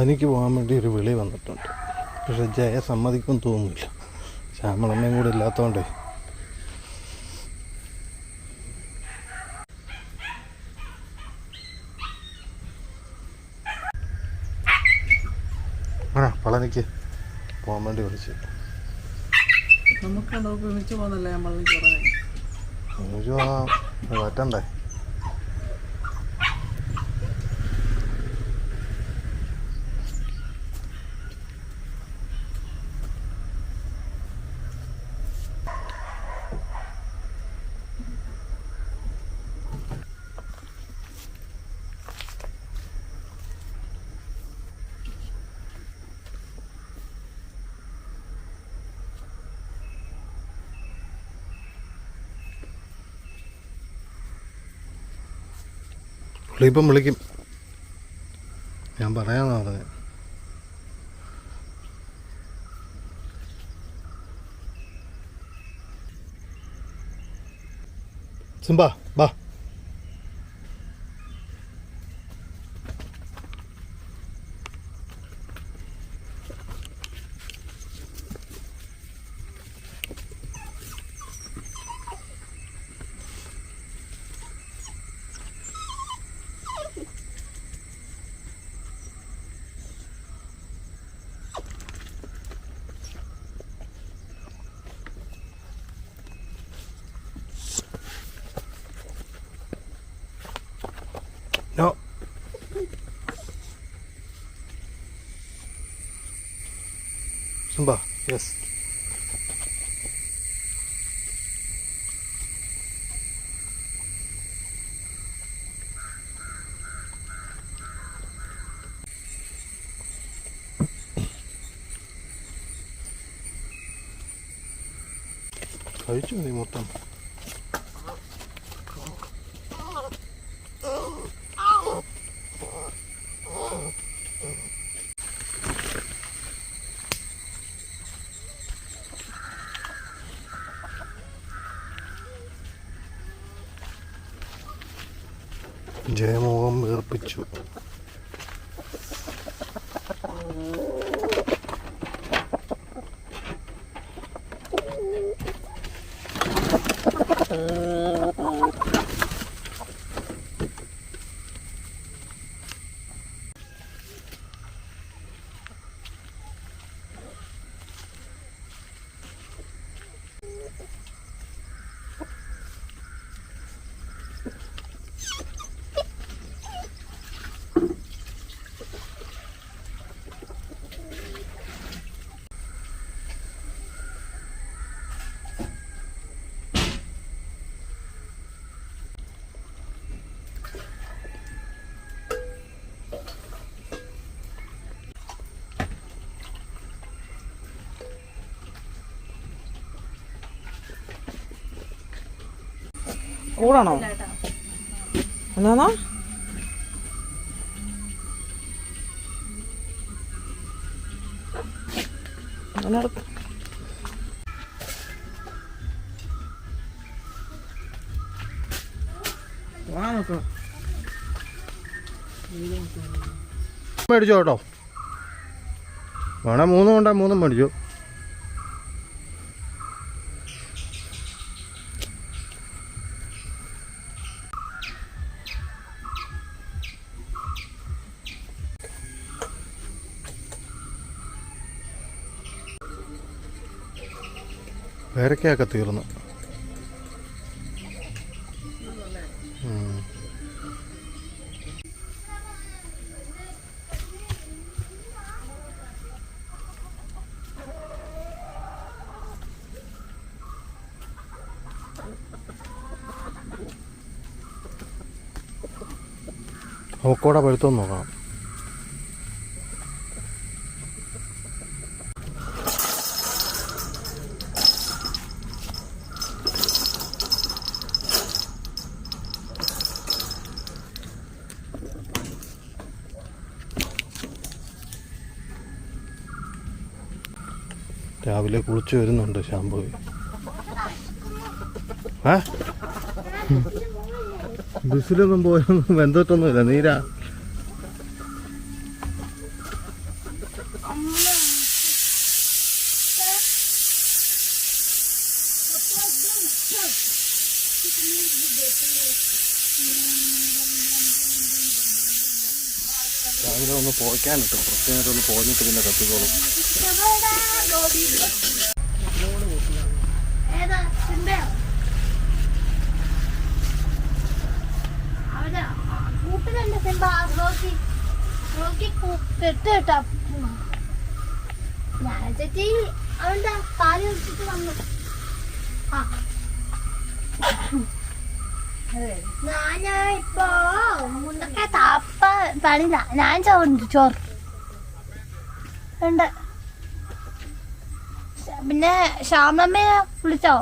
പളനിക്ക് പോകാൻ വേണ്ടി ഒരു വിളി വന്നിട്ടുണ്ട്. പക്ഷെ ജയ സമ്മതിക്കും തോന്നുന്നില്ല. ശ്യാമളമ്മയും കൂടെ ഇല്ലാത്തതുകൊണ്ടേ ആ പളനിക്ക് പോകാൻ വേണ്ടി വിളിച്ചു. നമുക്ക് നമുക്ക് ഒരുമിച്ച് പോകുന്നല്ലേ പള്ളിക്ക് വറ്റണ്ടേ പറ്റണ്ടേ പുള്ളിയിപ്പം വിളിക്കും. ഞാൻ പറയാമെന്നാ പറഞ്ഞത് സിംബ ബാ നോ സിംബ യെസ് കഴിച്ചു നീ മൊത്തം ജയമോഹം വീർപ്പിച്ചു കൂടാണോ? എന്നാ അങ്ങനെ. മേടിച്ചോ കേട്ടോ. വേണേ മൂന്നും കൊണ്ടാ മൂന്നും മേടിച്ചു. പേരക്കയൊക്കെ തീർന്നു. ഓക്കോടെ പഴുത്തൊന്ന് നോക്കണം. രാവിലെ കുളിച്ച് വരുന്നുണ്ട് ഏ ബസ്സിലൊന്നും പോയൊന്നും ബന്ധപ്പെട്ടൊന്നുമില്ല നീരാ. ഒന്ന് പോയിക്കാനിട്ടു കുറച്ച് നേരം ഒന്ന് പോഞ്ഞിട്ട് പിന്നെ കത്തിക്കോളും. കേട്ടാ ഞാൻ കാൽ വെച്ചിട്ട് വന്നു. ആ. ഞാൻ ഇപ്പോ മുണ്ടൊക്കെ താപ്പ പണില്ല ഞാൻ ചോറുണ്ട് ചോറ് ഉണ്ട്. പിന്നെ ശ്യാമമ്മയെ വിളിച്ചോ?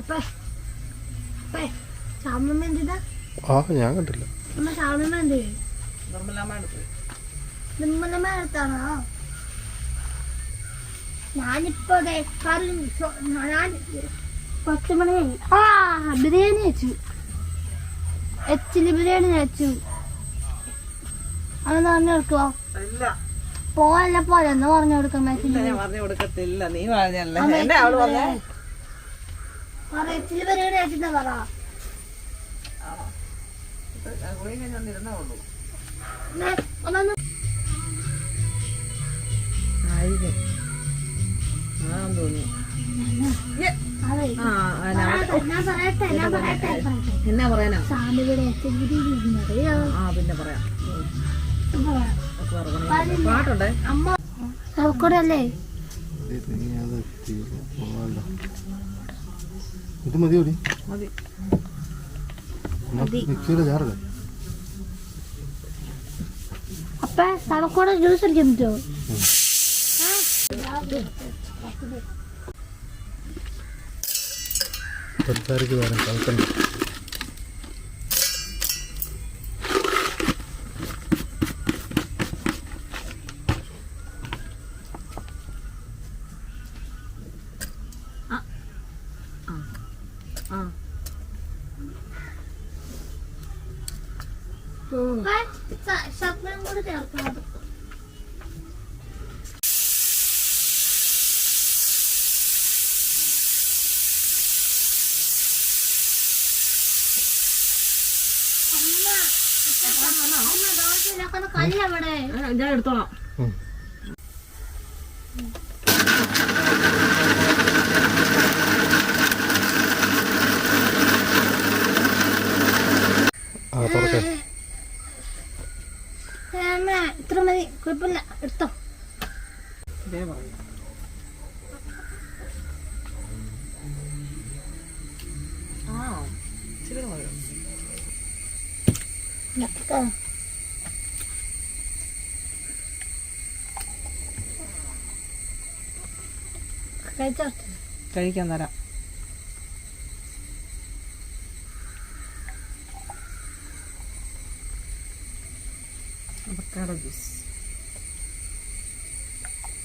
അപ്പേ അപ്പേ ശ്യാമമ്മ എന്തിനാ ആ ഞാൻ കണ്ടില്ല. അമ്മ ശ്യാമമ്മ എന്ത് നിർമ്മലാമ്മ അടുത്താണോ? ഞാനിപ്പോ ദേ കറി ഞാൻ പത്ത് മണി ആ ബിരിയാണി വെച്ചു എച്ചിലി ബിരിയാണി വെച്ചു അതെന്ന് പറഞ്ഞു കൊടുക്കുവോ? പോവല്ല പോലെ എന്ന് പറഞ്ഞു കൊടുക്കാം പറഞ്ഞു കൊടുക്കത്തില്ല. നീ പറഞ്ഞല്ലേ അവൾ പറഞ്ഞേ എച്ചിൽ ബിരിയാണി വെച്ചിട്ടാ പറ. ആയിരിക്കും ആ തോന്നി. എന്നാ പറയാനാ? ആ പിന്നെ പറയാം. പാട്ടുണ്ടേ. അല്ലേ ഇത് മതി. ഓടി മതി. മിക്സിയുടെ ജാറല്ലേ അപ്പ നമുക്കൂടെ ജ്യൂസ് അടിക്കാൻ പറ്റുമോ? ప్రతిసారికి వారం కలుతున్నాం ഞാൻ എടുത്തോളാം ആ തുറക്കേ അമ്മ ഇത്ര മതി കുഴപ്പമില്ല എടുത്തോ ഇതേ പറയും ആ ഇച്ചിരി മതി കഴിച്ചോ കഴിക്കാൻ തരാം. അവക്കാഡോ ജ്യൂസ്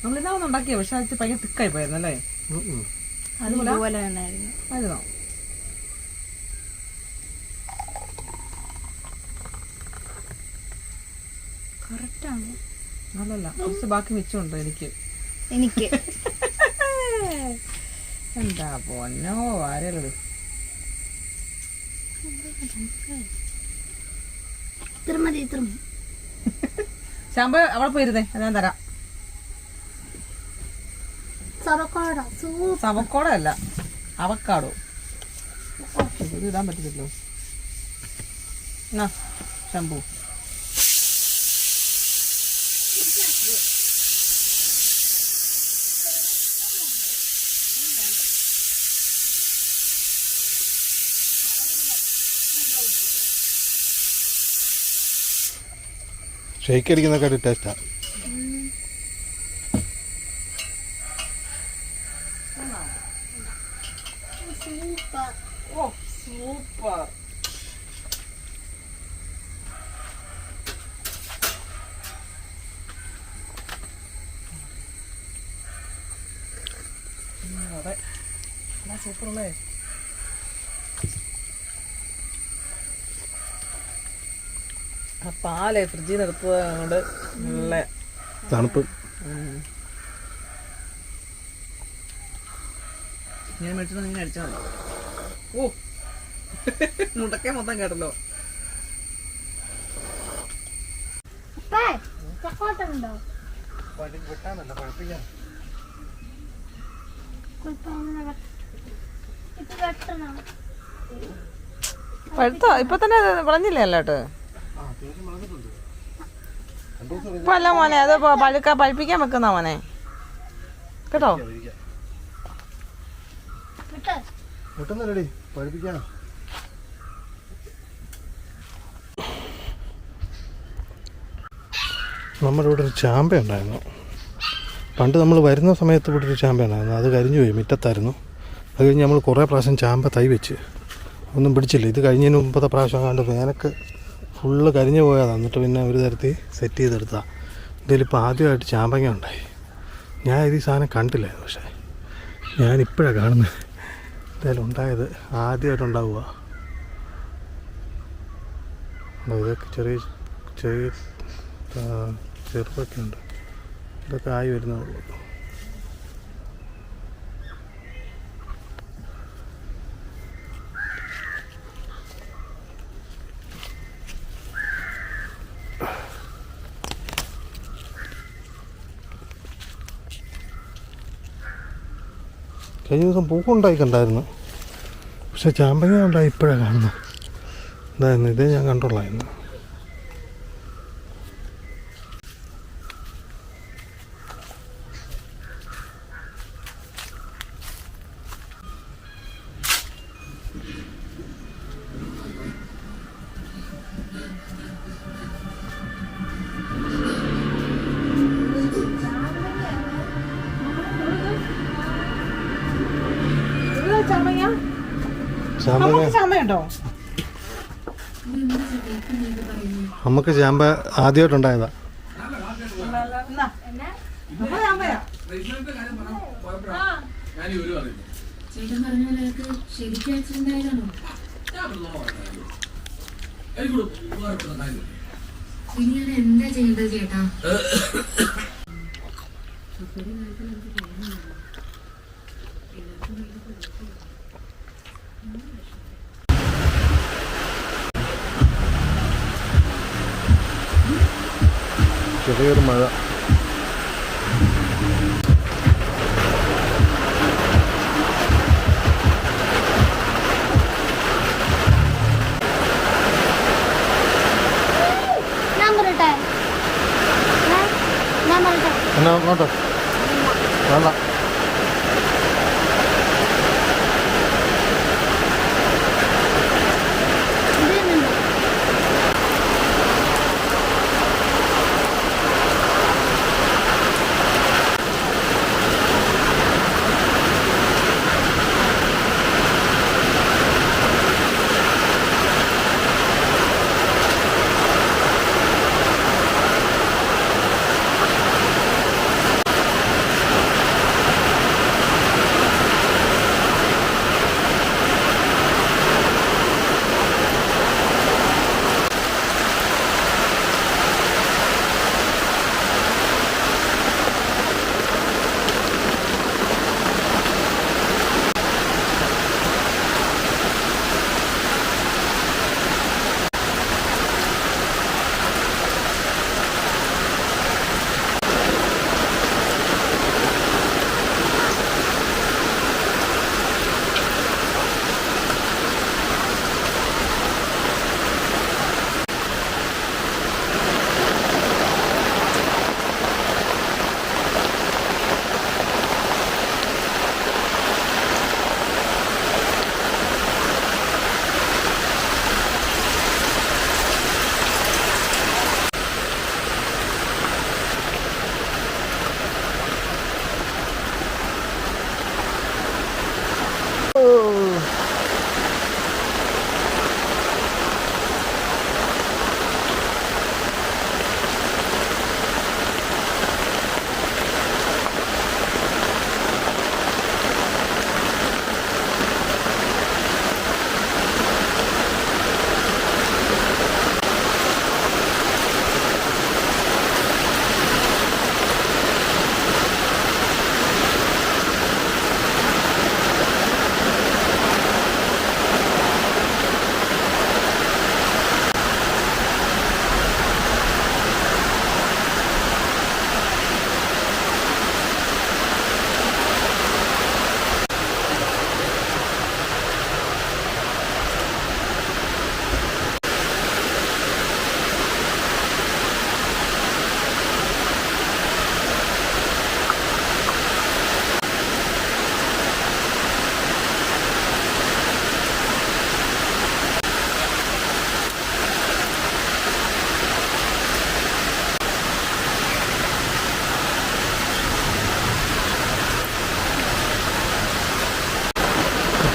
നമ്മളിതാ ഒന്ന് ഉണ്ടാക്കിയ പക്ഷെ അത് ഭയങ്കര തിക്കായി പോയിരുന്നു അല്ലേ അതുപോലെ തന്നെയായിരുന്നു. ആയിരുന്നോ കറക്റ്റാണ് അല്ലല്ല കുറച്ച് ബാക്കി മിച്ചമുണ്ട് എനിക്ക്. എനിക്ക്. എന്താ പൊന്നോ ആരല്ലത് ശാമ്പ് അവിടെ പോയിരുന്നേ. ഞാൻ തരാം. സവക്കോട അല്ല അവക്കാടോ. ഇത് ഇടാൻ പറ്റത്തില്ലോ എന്നാ ശംഭു. ഷെയ്ക്ക് അടിക്കുന്നൊക്കെ ടേസ്റ്റാണ് സൂപ്പർ അതെ. സൂപ്പർ അല്ലേ? പാലേ ഫ്രിഡ്ജിൽ നിന്ന് എടുത്തത് കൊണ്ട് നല്ല തണുപ്പ്. ഞാൻ മേടിച്ചു അങ്ങനെ അടിച്ചാൽ മതി. ഓ. മുടക്കേ മൊത്തം കേട്ടല്ലോ. പഴുത്തോ ഇപ്പൊ തന്നെ വിളഞ്ഞില്ലേ അല്ലോട്ട്? ആ അത്യാവശ്യം വളർന്നിട്ടുണ്ട് രണ്ടു ദിവസം ഇപ്പൊ അല്ല മോനെ അത് പഴുക്ക പഴുപ്പിക്കാൻ വെക്കുന്ന മോനെ? കേട്ടോ? വിട്ടുന്നല്ലടി പഠിപ്പിക്കാനാ നമ്മുടെ ഇവിടെ ഒരു ചാമ്പ ഉണ്ടായിരുന്നു. പണ്ട് നമ്മൾ വരുന്ന സമയത്ത് ഇവിടെ ഒരു ചാമ്പ ഉണ്ടായിരുന്നു. അത് കരിഞ്ഞു പോയി മുറ്റത്തായിരുന്നു. അത് കഴിഞ്ഞ് നമ്മൾ കുറേ പ്രാവശ്യം ചാമ്പ തൈ വെച്ച്. ഒന്നും പിടിച്ചില്ല. ഇത് കഴിഞ്ഞതിന് മുമ്പത്തെ പ്രാവശ്യം കണ്ട് വേനക്ക് ഫുള്ള് കരിഞ്ഞു പോയതാണ് എന്നിട്ട് പിന്നെ ഒരു തരത്തിൽ സെറ്റ് ചെയ്തെടുത്താ ഇതിലിപ്പോൾ ആദ്യമായിട്ട് ചാമ്പങ്ങ ഉണ്ടായി. ഞാൻ ഇത് ഈ സാധനം കണ്ടില്ലായിരുന്നു പക്ഷേ. ഞാനിപ്പോഴാണ് കാണുന്നത്. എന്തായാലും ഉണ്ടായത് ആദ്യമായിട്ടുണ്ടാവുക ഇതൊക്കെ ചെറിയ ചെറിയ ചെറുപ്പൊക്കെ ഉണ്ട്. ഇതൊക്കെ ആയി വരുന്നതുള്ളൂ കഴിഞ്ഞ ദിവസം പൂക്കുണ്ടായി കണ്ടായിരുന്നു പക്ഷെ ചാമ്പങ്ങ ഉണ്ടായി ഇപ്പോഴാണ് കാണുന്നത്. എന്തായിരുന്നു ഇതേ ഞാൻ കണ്ടുള്ളായിരുന്നു ചാമ്പങ്ങ ചാമ്പയുണ്ടോ നമുക്ക് ചാമ്പ ആദ്യമായിട്ടുണ്ടായതാ ചേട്ടൻ പറഞ്ഞ പോലെ ശരിക്കും ആക്സിഡന്റ് ആയതാണോ ഇനി ഞാൻ എന്താ ചെയ്യേണ്ടത് ചേട്ടാ ചെറിയൊരു മഴ. എന്നാ നോട്ടോ വേണ്ട.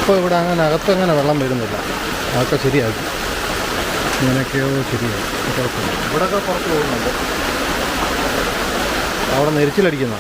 ഇപ്പോൾ ഇവിടെ അങ്ങനെ അകത്തങ്ങനെ വെള്ളം വരുന്നില്ല. അതൊക്കെ ശരിയാക്കി. ഇങ്ങനെയൊക്കെയോ ശരിയായി കുഴപ്പമില്ല. ഇവിടെയൊക്കെ പുറത്ത് പോകുന്നുണ്ട്. അവിടെ നെരിച്ചിലടിക്കുന്ന.